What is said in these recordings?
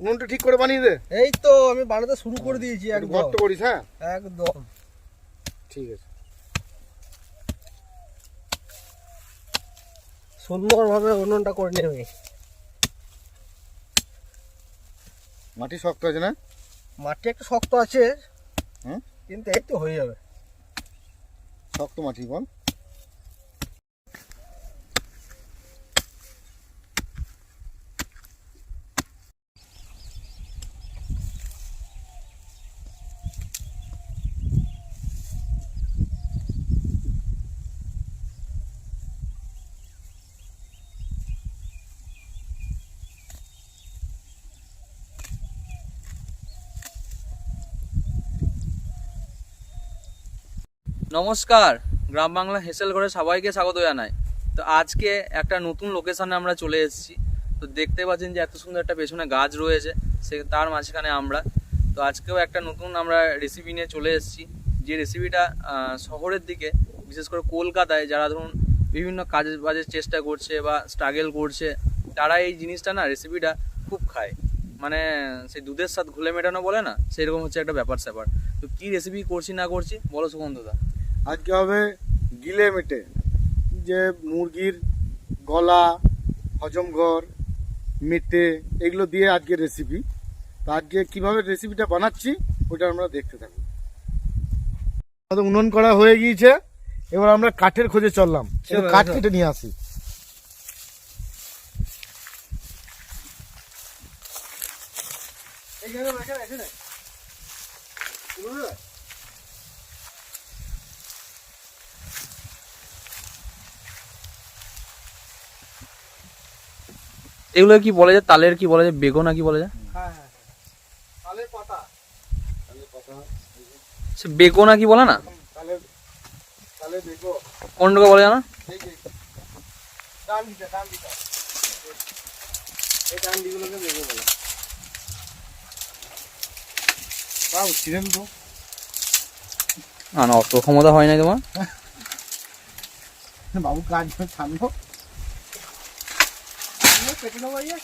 উনুনটা ঠিক করে বানিয়ে দে। এই তো আমি বানাতে শুরু করে দিয়েছি একদম। গর্ত করিস হ্যাঁ? একদম। ঠিক আছে। সুন্দরভাবে উনুনটা করে নেবে। মাটি শক্ত আছে না? মাটি একটু শক্ত আছে হুম? কিন্তু এই তো হয়ে যাবে। শক্ত মাটি বল। নমস্কার, গ্রাম বাংলা হেসেল ঘরে সবাইকে স্বাগত জানাই। তো আজকে একটা নতুন লোকেশনে আমরা চলে এসেছি। তো দেখতে পাচ্ছেন যে এত সুন্দর একটা পেছনে গাছ রয়েছে, সে তার মাঝখানে আমরা। তো আজকেও একটা নতুন আমরা রেসিপি নিয়ে চলে এসেছি। যে রেসিপিটা শহরের দিকে, বিশেষ করে কলকাতায় যারা ধরুন বিভিন্ন কাজের বাজের চেষ্টা করছে বা স্ট্রাগল করছে, তারা এই জিনিসটা না রেসিপিটা খুব খায়। মানে সেই দুধের সাথে ঘুলে মেটানো বলে না? সেরকম হচ্ছে একটা ব্যাপার স্যাপার তো কী রেসিপি করছি না করছি, বলো সুগন্ধদা। আজকে হবে গিলে মেটে। যে মুরগির গলা হজমঘর মেটে এগুলো দিয়ে আজকে রেসিপি তো আজকে কীভাবে রেসিপিটা বানাচ্ছি ওটা আমরা দেখতে থাকি আমাদের উনুন করা হয়ে গিয়েছে এবার আমরা কাঠের খোঁজে চললাম। কাঠ কেটে নিয়ে আসি। এগুলো কি বলা যায় তালের কি বলা যায় বেগোনা কি বলা যায় হ্যাঁ হ্যাঁ। তালের পাতা। সে বেগোনা কি বলে না? কোনটাকে বলা না না অত ক্ষমতা হয় না তোমার। বাবু কাজ ছাড়লো কেটে নেব ইয়ে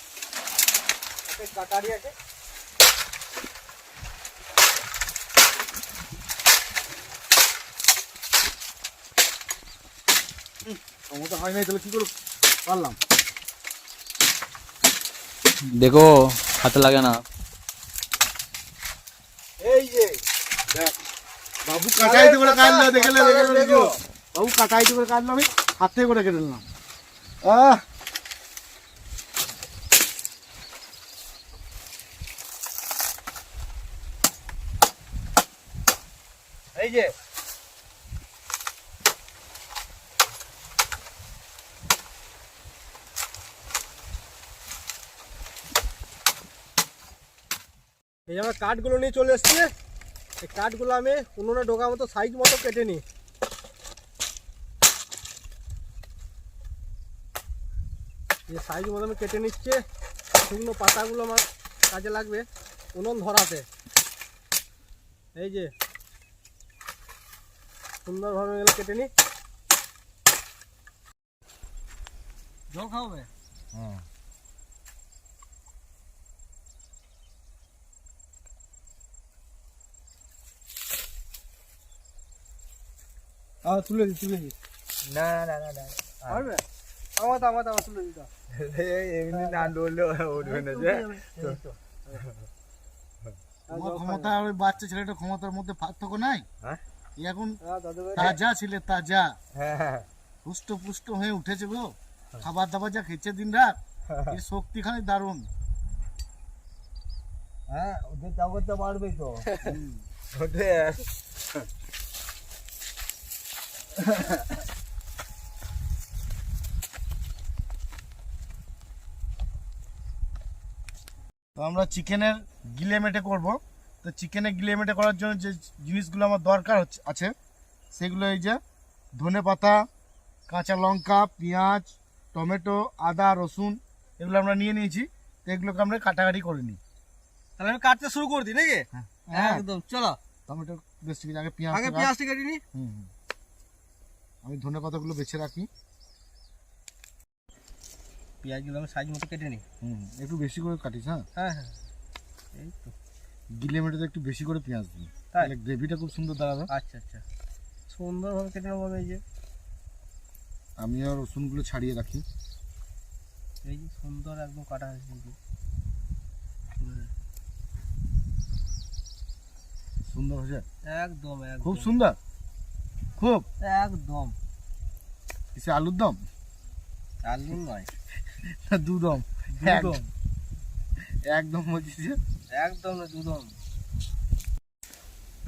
কাটারি আছে। ক্ষমতা হয় নাই তাহলে কি করে পারলাম। দেখো হাতে লাগে না। এই যে দেখ। বাবু কাটাইতে করে কাটলো দেখো বাবু কাটাইতে করে কাটলো আমি হাতে করে কেটে নিলাম। আহ এই যে। এই যে আমার কাঠগুলো নিয়ে চলে এসছে। এই কাঠগুলো আমি উনুনে ঢোকা মতো সাইজ মতো কেটে নিই। এই সাইজ মতো আমি কেটে নিচ্ছে। শুকনো পাতাগুলো আমার কাজে লাগবে। উনুন ধরাতে। এই যে। সুন্দরভাবে এগুলো কেটে নি। জল খাওয়াবে হ্যাঁ আর তুলে দি তুলে দি। না না না না। পারবে? আমার তো আমার আমার তুলে দিতে। এমনি না ডললে উঠবে না যে। ক্ষমতা আর বাচ্চা ছেলেটার ক্ষমতার মধ্যে পার্থক্য নাই? হ্যাঁ? এখন তাজা ছিলে তাজা। হ্যাঁ হ্যাঁ। পুষ্ট পুষ্ট হয়ে উঠেছে গো। খাবার দাবার যা খেয়েছে দিন রাত এর শক্তিখানি দারুণ। হ্যাঁ ওদের জগৎ তো। বাড়বেই তো ওদের তো আমরা চিকেনের গিলে মেটে করব। তো চিকেনে গিলে মেটে করার জন্য যে জিনিসগুলো আমার দরকার হচ্ছে আছে সেগুলো এই যে ধনে পাতা কাঁচা লঙ্কা পেঁয়াজ টমেটো আদা রসুন এগুলো আমরা নিয়ে নিয়েছি তো এগুলোকে আমরা কাটাকাটি করে নিই। তাহলে আমি কাটতে শুরু করে দিই নাকি? হ্যাঁ। একদম চলো। টমেটো বেশ ঠিক আগে পেঁয়াজ আগে। পেঁয়াজটা কেটে নি হুম হুম। আমি ধনে পাতাগুলো বেছে রাখি। পেঁয়াজগুলো আমি সাইজ মতো কেটে নিই। হুম। একটু বেশি করে কাটিস হ্যাঁ? হ্যাঁ হ্যাঁ। এই তো। গিলে মেটেতে একটু বেশি করে পেঁয়াজ দিই তাহলে গ্রেভিটা খুব সুন্দর দাঁড়াবে। আচ্ছা আচ্ছা। সুন্দরভাবে কেটে নেব আমি এই যে। আমি আর রসুনগুলো ছাড়িয়ে রাখি। এই যে সুন্দর একদম কাটা হয়েছে যে। সুন্দর হয়েছে? একদম একদম। খুব সুন্দর? খুব? একদম। এসে আলুর দম? আলু নয়। দুদম দুদম একদম বলছি যে একদম দুদম।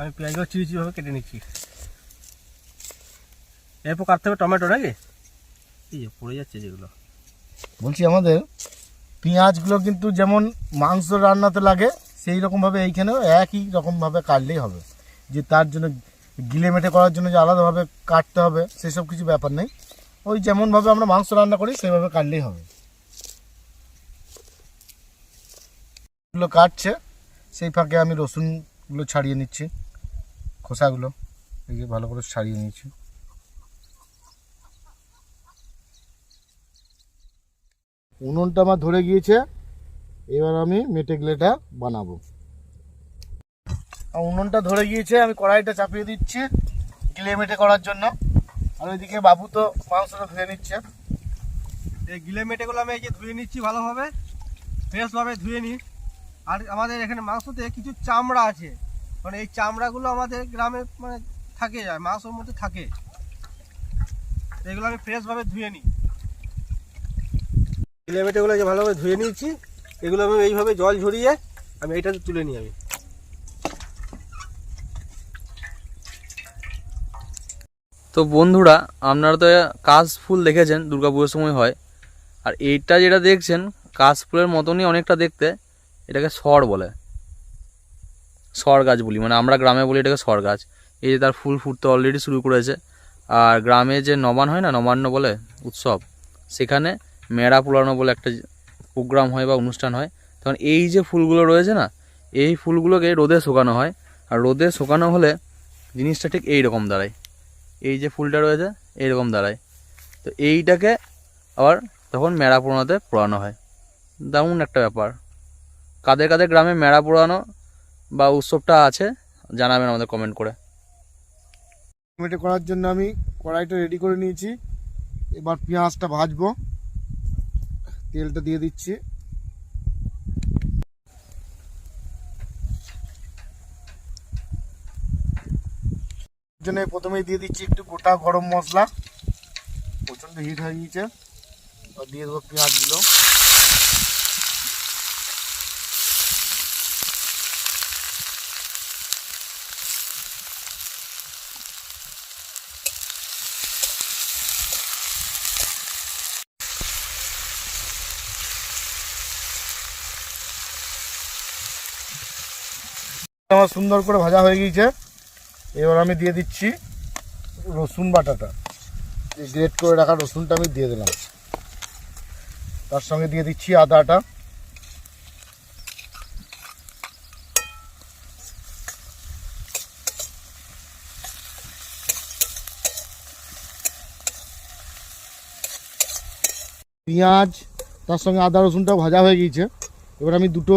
আমি পেঁয়াজগুলো চিড়ি চিড়িভাবে কেটে নিচ্ছি। এরপর কাটতে হবে টমেটো নাকি? এই যে পড়ে যাচ্ছে যেগুলো। বলছি আমাদের, পেঁয়াজগুলো কিন্তু যেমন মাংস রান্নাতে লাগে, সেই রকমভাবে এইখানেও একই রকমভাবে কাটলেই হবে। যে তার জন্য গিলে মেটে করার জন্য যে আলাদাভাবে কাটতে হবে, সেসব কিছু ব্যাপার নেই। ওই যেমনভাবে আমরা মাংস রান্না করি, সেইভাবে কাটলেই হবে। এগুলো কাটছে, সেই ফাঁকে আমি রসুনগুলো ছাড়িয়ে নিচ্ছি, খোসাগুলো, এই যে ভালো করে ছাড়িয়ে নিচ্ছি। উনুনটা আমার ধরে গিয়েছে, এবার আমি মেটে গ্লেটা বানাবো। উনুনটা ধরে গিয়েছে, আমি কড়াইটা চাপিয়ে দিচ্ছি গিলে মেটে করার জন্য। আর ওইদিকে বাবু তো মাংসটা ধুয়ে নিচ্ছে। এই গিলে মেটেগুলো আমি এই যে ধুয়ে নিচ্ছি ভালোভাবে, ফ্রেশভাবে ধুয়ে নিই। আর আমাদের এখানে মাংসতে কিছু চামড়া আছে। মানে এই চামড়াগুলো আমাদের গ্রামে মানে থাকে যায় মাংসের মধ্যে থাকে। এগুলো আমি ফ্রেশভাবে ধুয়ে নিই। গিলে মেটেগুলো যে ভালোভাবে ধুয়ে নিয়েছি এগুলো আমি এইভাবে জল ঝরিয়ে আমি এইটাতে তুলে নিই আমি। তো বন্ধুরা আপনারা তো কাশ ফুল দেখেছেন দুর্গাপুজোর সময় হয়। আর এইটা যেটা দেখছেন কাশ ফুলের মতনই অনেকটা দেখতে। এটাকে সর বলে। সর গাছ বলি মানে আমরা গ্রামে বলি এটাকে সর গাছ। এই যে তার ফুল ফুটতে অলরেডি শুরু করেছে। আর গ্রামে যে নবান্ন হয় না, নবান্ন বলে উৎসব, সেখানে মেড়া পোড়ানো বলে একটা প্রোগ্রাম হয় বা অনুষ্ঠান হয়। তখন এই যে ফুলগুলো রয়েছে না, এই ফুলগুলোকে রোদে শুকানো হয়। আর রোদে শুকানো হলে জিনিসটা ঠিক এই রকম দাঁড়ায়। এই যে ফুলটা রয়েছে, এইরকম দাঁড়ায়। তো এইটাকে আবার তখন মেড়া পোড়ানোতে পোড়ানো হয়। দারুণ একটা ব্যাপার। কাদের কাদের গ্রামে মেড়া পোড়ানো বা উৎসবটা আছে, জানাবেন আমাদের কমেন্ট করে। মেটে করার জন্য আমি কড়াইটা রেডি করে নিয়েছি। এবার পেঁয়াজটা ভাজবো। তেলটা দিয়ে দিচ্ছি। জন্য প্রথমেই দিয়ে দিচ্ছি একটু গোটা গরম মশলা। প্রচণ্ড হিট হয়ে গিয়েছে। দিয়ে দেবো পেঁয়াজগুলো। আমার সুন্দর করে ভাজা হয়ে গিয়েছে। এবার আমি দিয়ে দিচ্ছি রসুন বাটাটা। গ্রেট করে রাখা রসুনটা আমি দিয়ে দিলাম। তার সঙ্গে দিয়ে দিচ্ছি আদাটা। পেঁয়াজ, তার সঙ্গে আদা রসুনটাও ভাজা হয়ে গিয়েছে। এবার আমি দুটো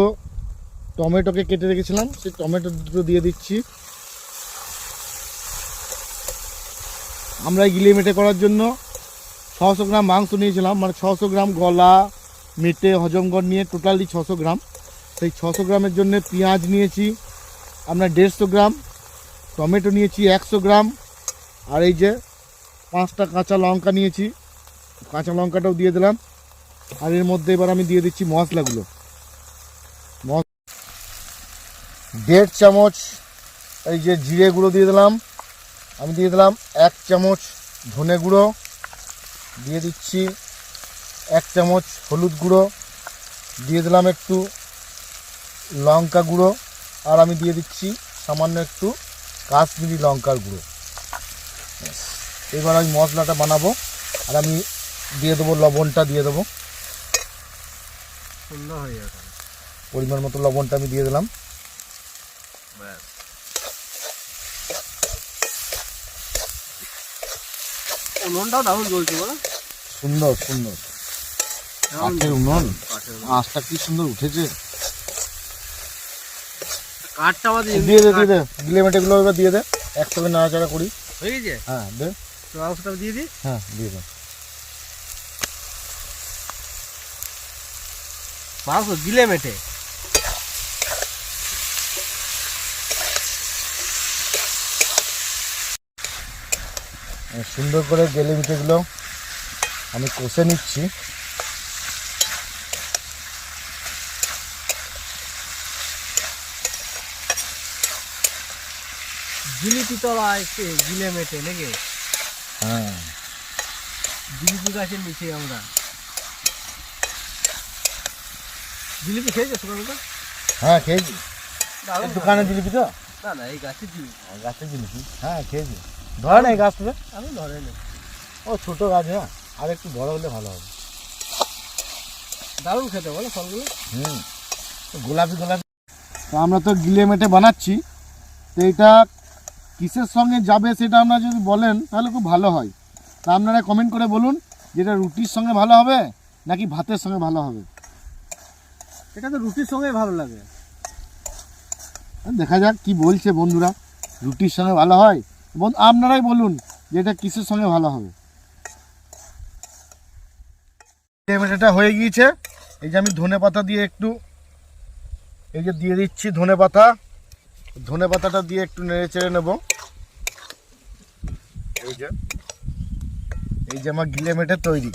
টমেটোকে কেটে রেখেছিলাম, সেই টমেটো দুটো দিয়ে দিচ্ছি। আমরা গিলে মেটে করার জন্য ছশো গ্রাম মাংস নিয়েছিলাম মানে ছশো গ্রাম গলা, মেটে হজমগড় নিয়ে টোটালি ছশো গ্রাম। সেই ছশো গ্রামের জন্য পেঁয়াজ নিয়েছি, আমরা দেড়শো গ্রাম, টমেটো নিয়েছি একশো গ্রাম, আর এই যে পাঁচটা কাঁচা লঙ্কা নিয়েছি, কাঁচা লঙ্কাটাও দিয়ে দিলাম। আর এর মধ্যে এবার আমি দিয়ে দিচ্ছি মশলাগুলো। দেড় চামচ এই যে জিরে গুঁড়ো দিয়ে দিলাম। আমি দিয়ে দিলাম এক চামচ ধনে গুঁড়ো। দিয়ে দিচ্ছি এক চামচ হলুদ গুঁড়ো। দিয়ে দিলাম একটু লঙ্কা গুঁড়ো। আর আমি দিয়ে দিচ্ছি সামান্য একটু কাশ্মীরি লঙ্কার গুঁড়ো। এবার আমি মশলাটা বানাবো। আর আমি দিয়ে দেবো লবণটা দিয়ে দেবো। হয়ে পরিমাণ মতো লবণটা আমি দিয়ে দিলাম। উনুনটাও দারুণ জ্বলছে বলো। সুন্দর সুন্দর। কাঠের উনুন। আঁচটা কি সুন্দর উঠেছে। কাঠটা আমাদের দিয়ে দে দিয়ে দে। গিলে মেটে গুলো এবার দিয়ে দে। একসঙ্গে নাড়াচাড়া করি। হয়ে গেছে? হ্যাঁ দে। তো মাংসটা দিয়ে দিই হ্যাঁ দিয়ে দে। মাংস গিলে মেটে। সুন্দর করে গেলে মিটেগুলো আমি কষে নিচ্ছি। জিলিপি তলা একটু গিলে মেটে নাকি? হ্যাঁ। জিলিপি গাছের নিচে আমরা। জিলিপি খেয়েছো সকালটা হ্যাঁ খেয়েছি। দোকানে জিলিপি তো? না না এই গাছের জিলিপি। গাছের জিলিপি। হ্যাঁ খেয়েছি। ধরে না এই গাছ থেকে আমি ধরে নি ও ছোট গাছ হ্যাঁ? আর একটু বড় হলে ভালো হবে। দারুণ খেতে বলো ফলগুলো। হুম। গোলাপি গোলাপি। তো আমরা তো গিলে মেটে বানাচ্ছি। তো এটা কিসের সঙ্গে যাবে সেটা আপনারা যদি বলেন তাহলে খুব ভালো হয়। তা আপনারা কমেন্ট করে বলুন যেটা রুটির সঙ্গে ভালো হবে নাকি ভাতের সঙ্গে ভালো হবে। এটা তো রুটির সঙ্গে ভালো লাগে। দেখা যাক কি বলছে বন্ধুরা। রুটির সঙ্গে ভালো হয় আপনারাই বলুন যে এটা কিসের সঙ্গে ভালো হবে। এটা হয়ে গিয়েছে। এই যে আমি ধনে পাতা দিয়ে একটু এই যে দিয়ে দিচ্ছি ধনে পাতা। ধনে পাতাটা দিয়ে একটু নেড়ে চেড়ে নেব। এই যে এই যে আমার গিলে মেটে তৈরি।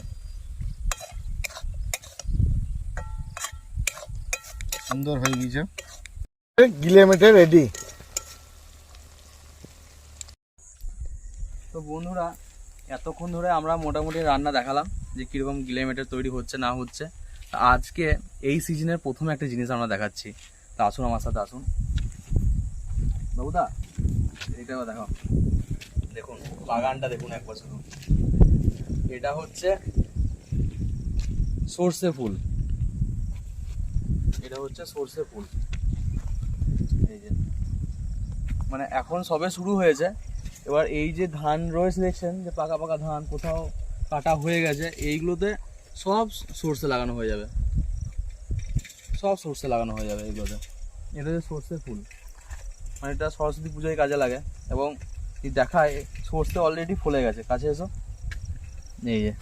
সুন্দর হয়ে গিয়েছে। গিলে মেটে রেডি বন্ধুরা, এতক্ষণ ধরে আমরা মোটামুটি রান্না দেখালাম যে কীরকম কিলোমিটার তৈরি হচ্ছে, না হচ্ছে। আজকে এই সিজনের প্রথম একটা জিনিস আমরা দেখাচ্ছি। তা আসুন আমার সাথে আসুন। বাবুদা এটা দেখাও দেখুন, বাগানটা দেখুন একবার শুধু। এটা হচ্ছে সর্ষে ফুল। এটা হচ্ছে সর্ষে ফুল। এই যে। মানে এখন সবে শুরু হয়েছে। এবার এই যে ধান রয়েছে দেখছেন, যে পাকা পাকা ধান কোথাও কাটা হয়ে গেছে, এইগুলোতে সব সর্ষে লাগানো হয়ে যাবে। সব সর্ষে লাগানো হয়ে যাবে এইগুলোতে। এটা হচ্ছে সর্ষে ফুল। মানে এটা সরস্বতী পুজোয় কাজে লাগে। এবং দেখায়, সর্ষে অলরেডি ফুলে গেছে। কাছে এসো। এই যে,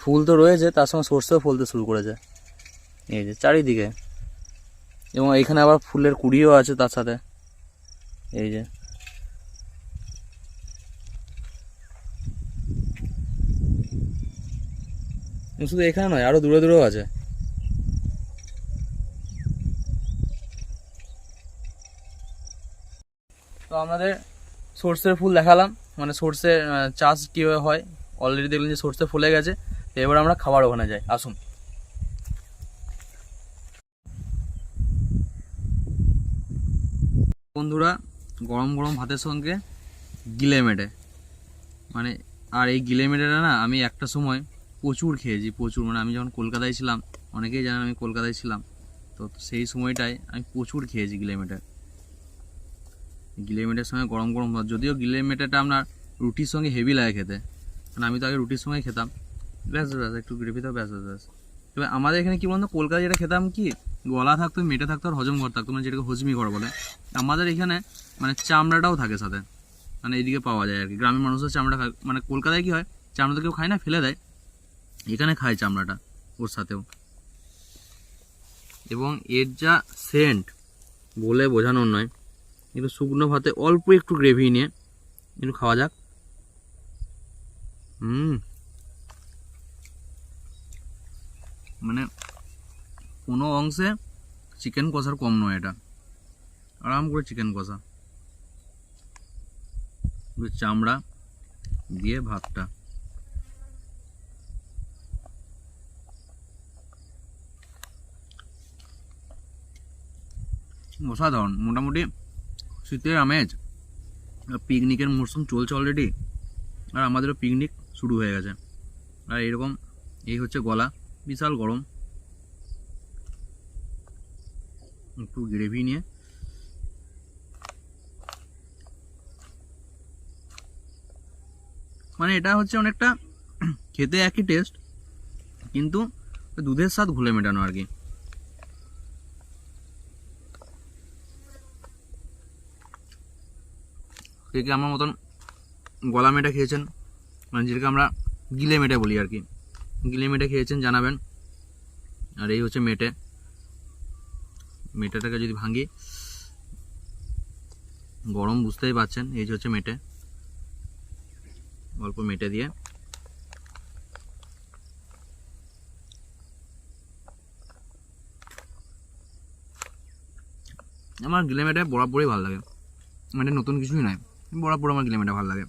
ফুল তো রয়েছে, তার সঙ্গে সর্ষেও ফুলতে শুরু করেছে। এই যে, চারিদিকে। এবং এইখানে আবার ফুলের কুড়িও আছে তার সাথে। এই যে শুধু এখানে নয়, আরও দূরে দূরেও আছে। তো আমাদের সর্ষের ফুল দেখালাম। মানে সর্ষের চাষ কীভাবে হয় অলরেডি দেখলেন যে সর্ষে ফুলে গেছে। তো এবার আমরা খাবার ওখানে যাই, আসুন। বন্ধুরা, গরম গরম ভাতের সঙ্গে গিলে মেটে। মানে আর এই গিলে মেটেটা না, আমি একটা সময় প্রচুর খেয়েছি, প্রচুর। মানে আমি যখন কলকাতায় ছিলাম, অনেকেই জানেন আমি কলকাতায় ছিলাম, তো সেই সময়টায় আমি প্রচুর খেয়েছি গিলেমেটে গিলেমেটের সঙ্গে গরম গরম ভাত। যদিও গিলেমেটাটা আপনার রুটির সঙ্গে হেভি লাগে খেতে মানে আমি তো আগে রুটির সঙ্গে খেতাম। ব্যাস ব্যাস, একটু গ্রেভি তো ব্যাস ব্যাস এবার আমাদের এখানে কি বলতো, কলকাতায় যেটা খেতাম কি, গলা থাকতো, মেটে থাকতো আর হজম ঘর থাকতো মানে যেটাকে হজমি ঘর বলে। আমাদের এখানে মানে চামড়াটাও থাকে সাথে মানে এইদিকে পাওয়া যায় আর কি। গ্রামের মানুষের চামড়া খায় মানে কলকাতায় কী হয়, চামড়া তো কেউ খায় না, ফেলে দেয়। এখানে খায় চামড়াটা, ওর সাথেও। এবং এর যা সেন্ট বলে বোঝানোর নয় একটু শুকনো ভাতে অল্প একটু গ্রেভি নিয়ে একটু খাওয়া যাক। হুম। মানে কোনো অংশে চিকেন কষার কম নয় এটা। আরাম করে চিকেন কষা। চামড়া দিয়ে ভাতটা। অসাধারণ। মোটামুটি শীতের আমেজ। পিকনিকের মরশুম চলছে অলরেডি আর আমাদেরও পিকনিক শুরু হয়ে গেছে। আর এরকম এই হচ্ছে গলা। বিশাল গরম। একটু গ্রেভি নিয়ে। মানে এটা হচ্ছে অনেকটা খেতে একই টেস্ট কিন্তু দুধের স্বাদ ঘুলে মেটানো আর কি। কে কে আমার মতন গলা মেটে খেয়েছেন? মানে যেটাকে আমরা গিলে মেটে বলি আর কি। গিলে মেটে খেয়েছেন, জানাবেন। আর এই হচ্ছে মেটে। মেটেটাকে যদি ভাঙি, গরম বুঝতেই পারছেন এই যে হচ্ছে মেটে। অল্প মেটে দিয়ে। আমার গিলে মেটে বরাবরই ভালো লাগে। মানে নতুন কিছুই নয় বরাবর আমার গিলে ভালো লাগে।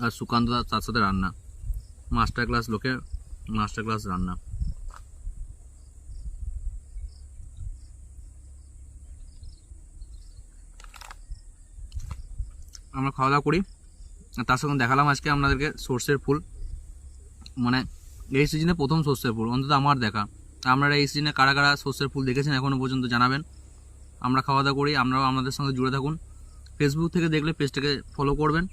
আর সুকান্ত তার সাথে রান্না। মাস্টার ক্লাস লোকে মাস্টার ক্লাস রান্না। আমরা খাওয়া দাওয়া করি। আর তার সঙ্গে দেখালাম আজকে আপনাদেরকে সর্ষের ফুল। মানে এই সিজনে প্রথম সর্ষের ফুল, অন্তত আমার দেখা। আপনারা এই সিজনে কারা কারা সর্ষের ফুল দেখেছেন এখনও পর্যন্ত জানাবেন। আমরা খাওয়া দাওয়া করি, আমরাও আমাদের সঙ্গে জুড়ে থাকুন। ফেসবুক থেকে দেখলে পেজটাকে ফলো করবেন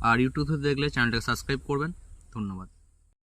আর ইউটিউব থেকে দেখলে চ্যানেলটাকে সাবস্ক্রাইব করবেন। ধন্যবাদ।